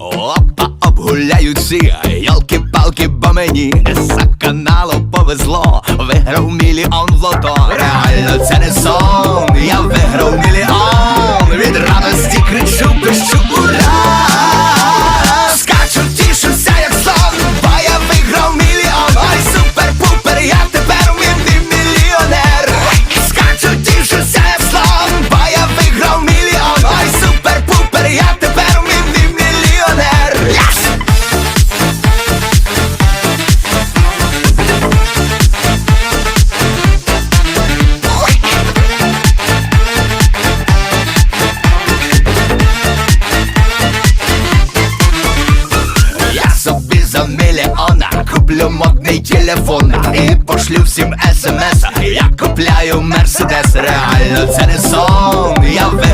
Опа, обгуляються, йолки-палки, бо мені за каналу повезло, виграв мільйон в лото за мільйона куплю модний телефон. І пошлю всім смс Я купляю мерседес, реально це не сон Я виграв